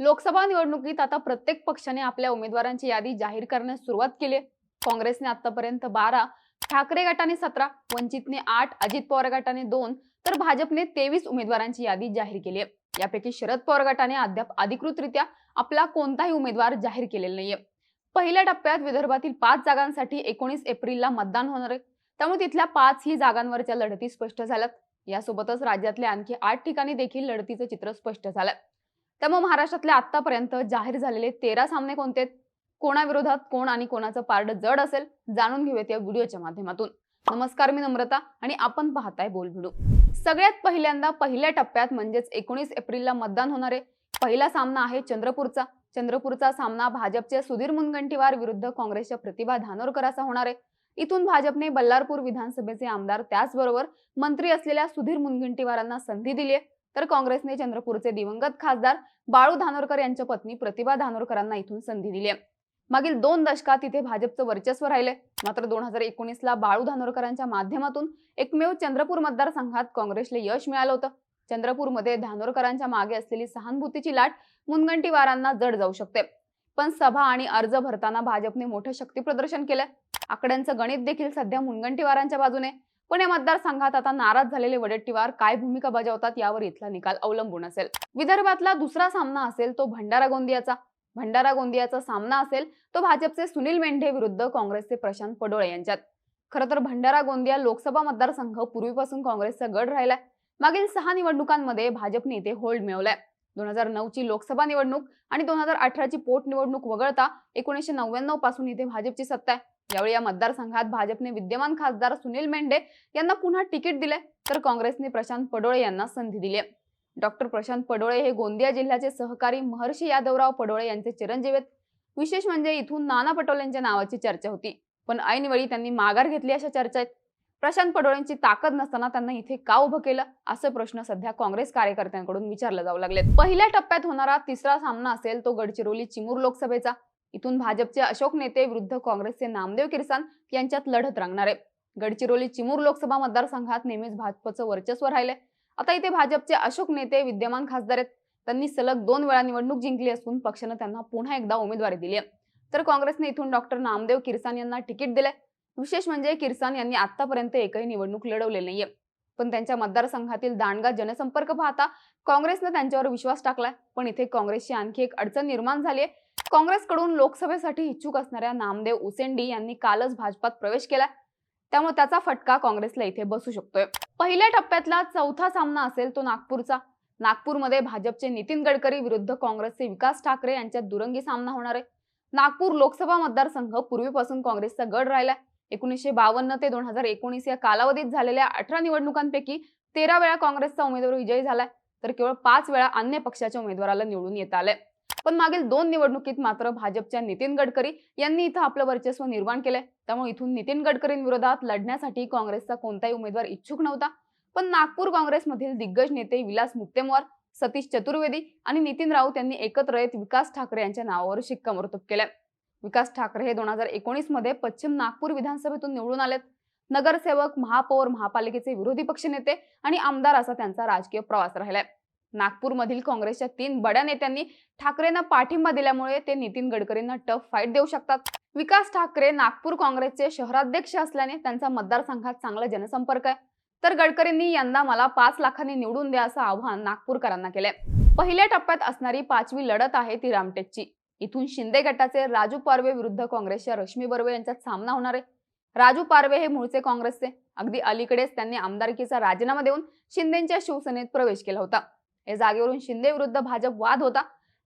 लोकसभा निवडणुकीत आता प्रत्येक पक्षाने आपल्या उमेदवारांची यादी जाहीर करण्यास सुरुवात केली आहे. काँग्रेसने आतापर्यंत बारा ठाकरे गटाने सतरा वंचितने आठ अजित पवार गटाने दोन तर भाजपने तेवीस उमेदवारांची यादी जाहीर केली आहे. यापैकी शरद पवार गटाने अद्याप अधिकृतरित्या आपला कोणताही उमेदवार जाहीर केलेला नाहीये. पहिल्या टप्प्यात विदर्भातील पाच जागांसाठी एकोणीस एप्रिलला मतदान होणार आहे. त्यामुळे तिथल्या पाचही जागांवरच्या लढती स्पष्ट झाल्यात. यासोबतच राज्यातल्या आणखी आठ ठिकाणी देखील लढतीचं चित्र स्पष्ट झालं त्यामुळे महाराष्ट्रातले आतापर्यंत जाहीर झालेले तेरा सामने कोणते कोणाविरोधात कोण आणि कोणाचं पारड जड असेल? जाणून घेऊयात या व्हिडिओच्या माध्यमातून. नमस्कार मी नम्रता आणि आपण पाहताय बोल व्हिडिओ. सगळ्यात पहिल्यांदा पहिल्या टप्प्यात म्हणजेच एकोणीस एप्रिलला मतदान होणारे पहिला सामना आहे चंद्रपूरचा. चंद्रपूरचा सामना भाजपचे सुधीर मुनगंटीवार विरुद्ध काँग्रेसच्या प्रतिभा धानोरकर असा होणार आहे. इथून भाजपने बल्लारपूर विधानसभेचे आमदार त्याचबरोबर मंत्री असलेल्या सुधीर मुनगंटीवारांना संधी दिली आहे. तर काँग्रेसने चंद्रपूरचे दिवंगत खासदार बाळू धानोरकर यांच्या पत्नी प्रतिभा धानोरकरांना इथून संधी दिली आहे. मागील दोन दशकात इथे भाजपचं वर्चस्व राहिले मात्र दोन हजार एकोणीसला बाळू धानोरकरांच्या माध्यमातून एकमेव चंद्रपूर मतदारसंघात काँग्रेसला यश मिळालं होतं. चंद्रपूरमध्ये धानोरकरांच्या मागे असलेली सहानुभूतीची लाट मुनगंटीवारांना जड जाऊ शकते. पण सभा आणि अर्ज भरताना भाजपने मोठं शक्ती प्रदर्शन केलं आकड्यांचं गणित देखील सध्या मुनगंटीवारांच्या बाजूने. पण या मतदारसंघात आता नाराज झालेले वडेट्टीवार काय भूमिका बजावतात यावर इथला निकाल अवलंबून असेल. विदर्भातला दुसरा सामना असेल तो भंडारा गोंदियाचा. भंडारा गोंदियाचा सामना असेल तो भाजपचे सुनील मेंढे विरुद्ध काँग्रेसचे प्रशांत पडोळे यांच्यात. खरं तर भंडारा गोंदिया लोकसभा मतदारसंघ पूर्वीपासून काँग्रेसचा गड राहिलाय. मागील सहा निवडणुकांमध्ये भाजपने इथे होल्ड मिळवलाय. दोन हजार नऊची लोकसभा निवडणूक आणि दोन हजार अठराची पोटनिवडणूक वगळता एकोणीसशे नव्याण्णवपासून इथे भाजपची सत्ता आहे. यावेळी या मतदारसंघात भाजपने विद्यमान खासदार सुनील मेंढे यांना पुन्हा तिकीट दिले तर काँग्रेसने प्रशांत पडोळे यांना संधी दिली आहे. डॉक्टर प्रशांत पडोळे हे गोंदिया जिल्ह्याचे सहकारी महर्षी यादवराव पडोळे यांचे चिरंजीव आहेत. विशेष म्हणजे इथून नाना पटोलेंच्या नावाची चर्चा होती. पण ऐनवेळी त्यांनी माघार घेतली अशा चर्चा आहेत. प्रशांत पडोळेंची ताकद नसताना त्यांना इथे का उभं केलं असे प्रश्न सध्या काँग्रेस कार्यकर्त्यांकडून विचारले जाऊ लागलेत. पहिल्या टप्प्यात होणारा तिसरा सामना असेल तो गडचिरोली चिमूर लोकसभेचा. इथून भाजपचे अशोक नेते विरुद्ध काँग्रेसचे नामदेव किरसान यांच्यात लढत रंगणार आहे. गडचिरोली चिमूर लोकसभा मतदारसंघात नेहमीच भाजपचं वर्चस्व राहिले आता इथे भाजपचे अशोक नेते विद्यमान खासदार आहेत. त्यांनी सलग दोन वेळा निवडणूक जिंकली असून पक्षानं त्यांना पुन्हा एकदा उमेदवारी दिली आहे. तर काँग्रेसने इथून डॉक्टर नामदेव किरसान यांना तिकीट दिलंय. विशेष म्हणजे किरसान यांनी आतापर्यंत एकही निवडणूक लढवलेली नाहीये. पण त्यांच्या मतदारसंघातील दांडगा जनसंपर्क पाहता काँग्रेसनं त्यांच्यावर विश्वास टाकलाय. पण इथे काँग्रेसची आणखी एक अडचण निर्माण झाली आहे. काँग्रेसकडून लोकसभेसाठी इच्छुक असणाऱ्या नामदेव उसेंडी यांनी कालच भाजपात प्रवेश केला त्यामुळे त्याचा फटका काँग्रेसला इथे बसू शकतोय. पहिल्या टप्प्यातला चौथा सामना असेल तो नागपूरचा. नागपूरमध्ये भाजपचे नितीन गडकरी विरुद्ध काँग्रेसचे विकास ठाकरे यांच्यात दुरंगी सामना होणार आहे. नागपूर लोकसभा मतदारसंघ पूर्वीपासून काँग्रेसचा गड राहिलाय. एकोणीसशे बावन्न ते दोन हजार एकोणीस या कालावधीत झालेल्या अठरा निवडणुकांपैकी तेरा वेळा काँग्रेसचा उमेदवार विजयी झालाय. तर केवळ पाच वेळा अन्य पक्षाच्या उमेदवाराला निवडून येता आलंय. पण मागील दोन निवडणुकीत मात्र भाजपच्या नितीन गडकरी यांनी इथं आपलं वर्चस्व निर्माण केलंय. त्यामुळे इथून नितीन गडकरींविरोधात लढण्यासाठी काँग्रेसचा कोणताही उमेदवार इच्छुक नव्हता. पण नागपूर काँग्रेसमधील दिग्गज नेते विलास मुक्तेमवार सतीश चतुर्वेदी आणि नितीन राऊत यांनी एकत्र येत विकास ठाकरे यांच्या नावावर शिक्कामोर्तब केलंय. विकास ठाकरे हे दोन हजार एकोणीसमध्ये पश्चिम नागपूर विधानसभेतून निवडून आलेत. नगरसेवक महापौर महापालिकेचे विरोधी पक्षनेते आणि आमदार असा त्यांचा राजकीय प्रवास राहिलाय. नागपूरमधील काँग्रेसच्या तीन बड्या नेत्यांनी ठाकरेंना पाठिंबा दिल्यामुळे ते नितीन गडकरींना टफ फाईट देऊ शकतात. विकास ठाकरे नागपूर काँग्रेसचे शहराध्यक्ष असल्याने त्यांचा मतदारसंघात चांगला जनसंपर्क आहे. तर गडकरींनी यंदा मला पाच लाखांनी निवडून द्या असं आव्हान नागपूरकरांना केलंय. पहिल्या टप्प्यात असणारी पाचवी लढत आहे ती रामटेकची. इथून शिंदे गटाचे राजू पारवे विरुद्ध काँग्रेसच्या रश्मी बर्वे यांच्यात सामना होणार आहे. राजू पारवे हे मूळचे काँग्रेसचे. अगदी अलीकडेच त्यांनी आमदारकीचा राजीनामा देऊन शिंदेच्या शिवसेनेत प्रवेश केला होता. या जागेवरून शिंदे विरुद्ध भाजप वाद होता.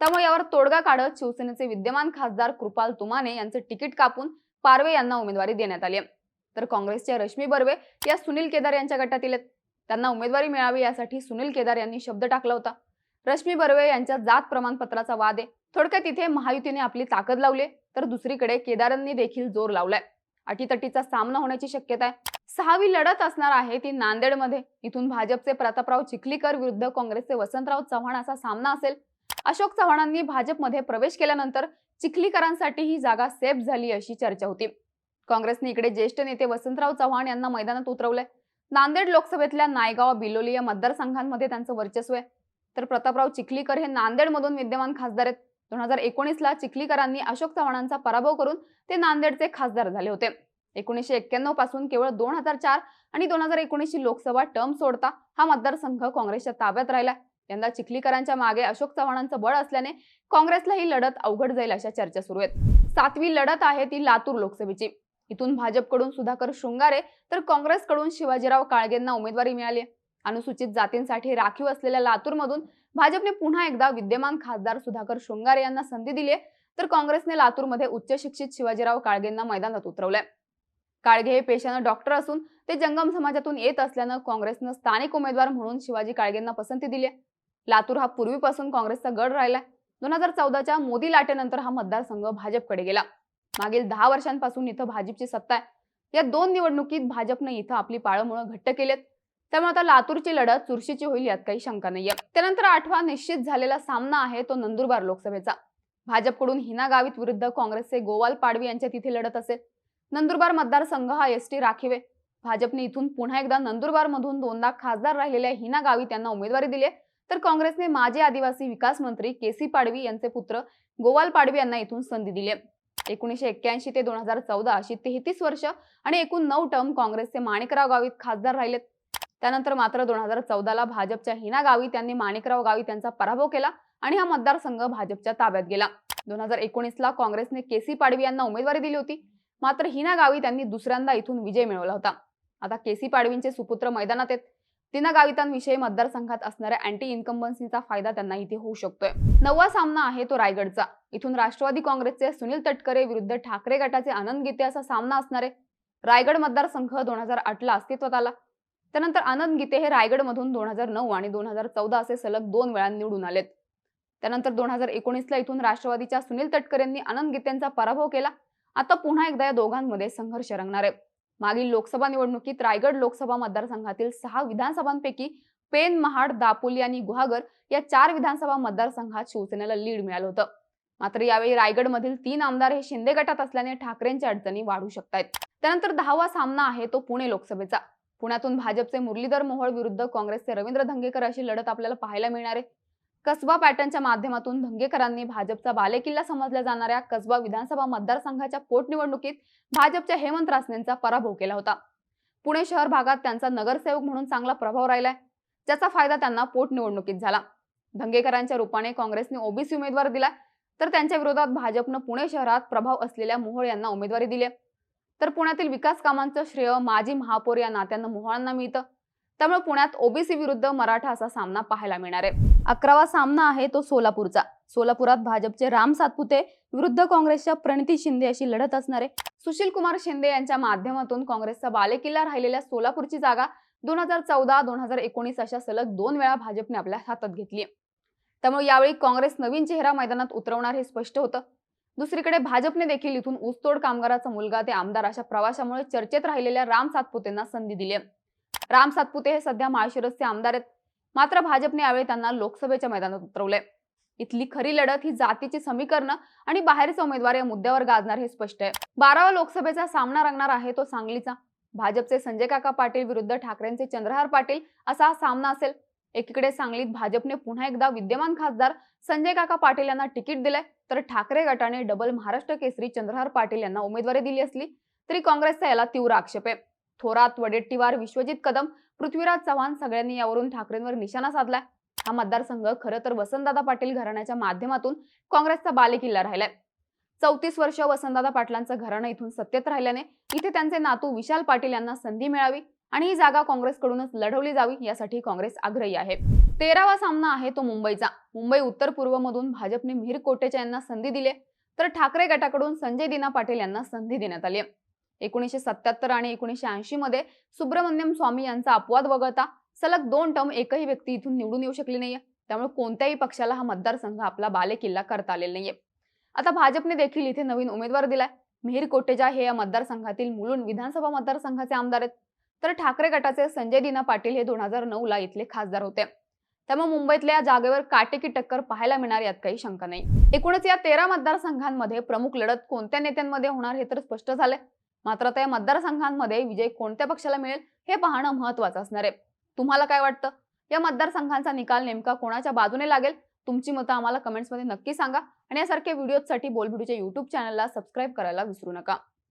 त्यामुळे यावर तोडगा काढत शिवसेनेचे विद्यमान खासदार कृपाल तुमाने यांचं तिकीट कापून पारवे यांना उमेदवारी देण्यात आली तर काँग्रेसच्या रश्मी बर्वे या सुनील केदार यांच्या गटातील त्यांना उमेदवारी मिळावी यासाठी सुनील केदार यांनी शब्द टाकला होता. रश्मी बर्वे यांच्या जात प्रमाणपत्राचा वाद आहे. थोडक्यात तिथे महायुतीने आपली ताकद लावली तर दुसरीकडे केदारांनी देखील जोर लावलाय. अटीतटीचा सामना होण्याची शक्यता आहे. सहावी लढत असणार आहे ती नांदेडमध्ये. इथून भाजपचे प्रतापराव चिखलीकर विरुद्ध काँग्रेसचे वसंतराव चव्हाण असा सामना असेल. अशोक चव्हाणांनी भाजपमध्ये प्रवेश केल्यानंतर चिखलीकरांसाठी ही जागा सेफ झाली अशी चर्चा होती. काँग्रेसने इकडे ज्येष्ठ नेते वसंतराव चव्हाण यांना मैदानात उतरवलंय. नांदेड लोकसभेतल्या नायगाव बिलोली या मतदारसंघांमध्ये त्यांचं वर्चस्व आहे. तर प्रतापराव चिखलीकर हे नांदेडमधून विद्यमान खासदार आहेत. दोन हजार एकोणीसला चिखलीकरांनी अशोक चव्हाणांचा पराभव करून ते नांदेडचे खासदार झाले होते. एकोणीसशे एक्क्याण्णवपासून केवळ दोन हजार चार आणि दोन हजार एकोणीसची लोकसभा टर्म सोडता हा मतदारसंघ काँग्रेसच्या ताब्यात राहिला. यंदा चिखलीकरांच्या मागे अशोक चव्हाणांचं बळ असल्याने काँग्रेसला ही लढत अवघड जाईल अशा चर्चा सुरू आहेत. सातवी लढत आहे ती लातूर लोकसभेची. इथून भाजपकडून सुधाकर शृंगारे तर काँग्रेसकडून शिवाजीराव काळगेंना उमेदवारी मिळाली अनुसूचित जातींसाठी राखीव असलेल्या लातूरमधून भाजपने पुन्हा एकदा विद्यमान खासदार सुधाकर शृंगारे यांना संधी दिली तर काँग्रेसने लातूरमध्ये उच्च शिक्षित शिवाजीराव काळगेंना मैदानात उतरवलंय. काळगे हे पेशानं डॉक्टर असून ते जंगम समाजातून येत असल्यानं काँग्रेसनं स्थानिक उमेदवार म्हणून शिवाजी काळगेंना पसंती दिली लातूर हा पूर्वीपासून काँग्रेसचा गड राहिलाय. दोन हजार चौदाच्या मोदी लाटेनंतर हा मतदारसंघ भाजपकडे गेला. मागील दहा वर्षांपासून इथं भाजपची सत्ता आहे. या दोन निवडणुकीत भाजपनं इथं आपली पाळमुळं घट्ट केलेत. त्यामुळे आता लातूरची लढत चुरशीची होईल यात काही शंका नाहीये. त्यानंतर आठवा निश्चित झालेला सामना आहे तो नंदुरबार लोकसभेचा. भाजपकडून हिना गावित विरुद्ध काँग्रेसचे गोवाल पाडवी यांच्या तिथे लढत असेल. नंदुरबार मतदारसंघ हा एस टी राखीव आहे. भाजपने इथून पुन्हा एकदा नंदुरबारमधून दोनदा खासदार राहिलेल्या हिना गावी त्यांना उमेदवारी दिली आहे. तर काँग्रेसने माजी आदिवासी विकास मंत्री के सी पाडवी यांचे पुत्र गोवाल पाडवी यांना इथून संधी दिली आहे. एकोणीशे एक्क्याऐंशी ते दोन हजार चौदा अशी तेहतीस वर्ष आणि एकूण नऊ टर्म काँग्रेसचे माणिकराव गावित खासदार राहिलेत. त्यानंतर मात्र दोन हजार चौदाला भाजपच्या हिना गावी त्यांनी माणिकराव गावित यांचा पराभव केला आणि हा मतदारसंघ भाजपच्या ताब्यात गेला. दोन हजार एकोणीसला काँग्रेसने के सी पाडवी यांना उमेदवारी दिली होती. मात्र हिना गावित यांनी दुसऱ्यांदा इथून विजय मिळवला होता. आता के सी पाडवींचे सुपुत्र मैदानात आहेत. तिना गावितांविषयी मतदारसंघात असणाऱ्या अँटी इन्कम्बन्सीचा फायदा त्यांना इथे होऊ शकतोय. नववा सामना आहे तो रायगडचा. इथून राष्ट्रवादी काँग्रेसचे सुनील तटकरे विरुद्ध ठाकरे गटाचे आनंद गीते असा सामना असणारे रायगड मतदारसंघ दोन हजार आठला अस्तित्वात आला. त्यानंतर आनंद गीते हे रायगडमधून दोन हजार नऊ आणि दोन हजार चौदा असे सलग दोन वेळा निवडून आलेत. त्यानंतर दोन हजार एकोणीसला इथून राष्ट्रवादीच्या सुनील तटकरेंनी आनंद गीतेंचा पराभव केला. आता पुन्हा एकदा या दोघांमध्ये संघर्ष रंगणार आहे. मागील लोकसभा निवडणुकीत रायगड लोकसभा मतदारसंघातील सहा विधानसभांपैकी पेन महाड दापोली आणि गुहागर या चार विधानसभा मतदारसंघात शिवसेनेला लीड मिळालं होतं. मात्र यावेळी रायगडमधील तीन आमदार हे शिंदे गटात असल्याने ठाकरेंच्या अडचणी वाढू शकतात त्यानंतर दहावा सामना आहे तो पुणे लोकसभेचा. पुण्यातून भाजपचे मुरलीधर मोहोळ विरुद्ध काँग्रेसचे रवींद्र धंगेकर अशी लढत आपल्याला पाहायला मिळणार आहे. कसबा पॅटर्नच्या माध्यमातून धंगेकरांनी भाजपचा बालेकिल्ला समजल्या जाणाऱ्या कसबा विधानसभा मतदारसंघाच्या पोटनिवडणुकीत भाजपच्या हेमंत रासनेंचा पराभव केला होता. पुणे शहर भागात त्यांचा नगरसेवक म्हणून चांगला प्रभाव राहिलाय. ज्याचा फायदा त्यांना पोटनिवडणुकीत झाला. धंगेकरांच्या रूपाने काँग्रेसने ओबीसी उमेदवार दिला तर त्यांच्या विरोधात भाजपनं पुणे शहरात प्रभाव असलेल्या मोहोळ यांना उमेदवारी दिली तर पुण्यातील विकास कामांचं श्रेय माजी महापौर या नात्यानं मोहोळांना मिळतं. त्यामुळे पुण्यात ओबीसी विरुद्ध मराठा असा सामना पाहायला मिळणार आहे. अकरावा सामना आहे तो सोलापूरचा. सोलापुरात भाजपचे राम सातपुते विरुद्ध काँग्रेसच्या प्रणिती शिंदे अशी लढत असणार आहे सुशील कुमार शिंदे यांच्या माध्यमातून काँग्रेसचा बालेकिल्ला राहिलेल्या सोलापूरची जागा दोन हजार चौदा दोन हजार एकोणीस अशा सलग दोन वेळा भाजपने आपल्या हातात घेतली त्यामुळे यावेळी काँग्रेस नवीन चेहरा मैदानात उतरवणार हे स्पष्ट होतं. दुसरीकडे भाजपने देखील इथून ऊसतोड कामगाराचा मुलगा ते आमदार अशा प्रवाशामुळे चर्चेत राहिलेल्या राम सातपुतेंना संधी दिली आहे. राम सातपुते हे सध्या माळशिरसचे आमदार आहेत. मात्र भाजपने यावेळी त्यांना लोकसभेच्या मैदानात उतरवलंय. इथली खरी लढत ही जातीची समीकरणं आणि बाहेरचे उमेदवार या मुद्द्यावर गाजणार हे स्पष्ट आहे. बारावा लोकसभेचा सामना रंगणार आहे तो सांगलीचा. भाजपचे संजय काका पाटील विरुद्ध ठाकरेंचे चंद्रहार पाटील असा हा सामना असेल. एकीकडे सांगलीत भाजपने पुन्हा एकदा विद्यमान खासदार संजय काका पाटील यांना तिकीट दिलंय तर ठाकरे गटाने डबल महाराष्ट्र केसरी चंद्रहार पाटील यांना उमेदवारी दिली असली तरी काँग्रेसचा याला तीव्र आक्षेप आहे. थोरात वडेट्टीवार विश्वजित कदम पृथ्वीराज चव्हाण सगळ्यांनी यावरून ठाकरेंवर निशाणा साधलाय. हा मतदारसंघ खरं तर वसंतदादा पाटील घराण्याच्या माध्यमातून काँग्रेसचा बालेकिल्ला राहिलाय. चौतीस वर्ष वसंतदादा पाटलांचं घराणं इथून सत्तेत राहिल्याने इथे त्यांचे नातू विशाल पाटील यांना संधी मिळावी आणि ही जागा काँग्रेसकडूनच लढवली जावी यासाठी काँग्रेस आग्रही आहे. तेरावा सामना आहे तो मुंबईचा. मुंबई उत्तर पूर्व मधून भाजपने मिहीर कोटेचा यांना संधी दिली तर ठाकरे गटाकडून संजय दिना पाटील यांना संधी देण्यात आली आहे. एकोणीसशे सत्याहत्तर आणि एकोणीसशे ऐंशी मध्ये सुब्रमण्यम स्वामी यांचा अपवाद वगळता सलग दोन टर्म एकही व्यक्ती इथून निवडून येऊ शकली नाहीये. त्यामुळे कोणत्याही पक्षाला हा मतदारसंघ आपला बालेकिल्ला करता आलेला नाहीये. आता भाजपने देखील इथे नवीन उमेदवार दिलाय. मिहीर कोटेजा हे या मतदारसंघातील मुलुंड विधानसभा मतदारसंघाचे आमदार आहेत. तर ठाकरे गटाचे संजय दिना पाटील हे दोन हजार नऊ ला इथले खासदार होते. त्यामुळे मुंबईतल्या या जागेवर काटेकी टक्कर पाहायला मिळणार यात काही शंका नाही. एकूणच या तेरा मतदारसंघांमध्ये प्रमुख लढत कोणत्या नेत्यांमध्ये होणार हे तर स्पष्ट झालंय. मात्र त्या मतदारसंघांमध्ये विजय कोणत्या पक्षाला मिळेल हे पाहणं महत्वाचं असणार आहे. तुम्हाला काय वाटतं? या मतदारसंघांचा निकाल नेमका कोणाच्या बाजूने लागेल? तुमची मतं आम्हाला कमेंट्समध्ये नक्की सांगा. आणि यासारख्या व्हिडिओसाठी बोलबिडूच्या युट्यूब चॅनलला सबस्क्राईब करायला विसरू नका.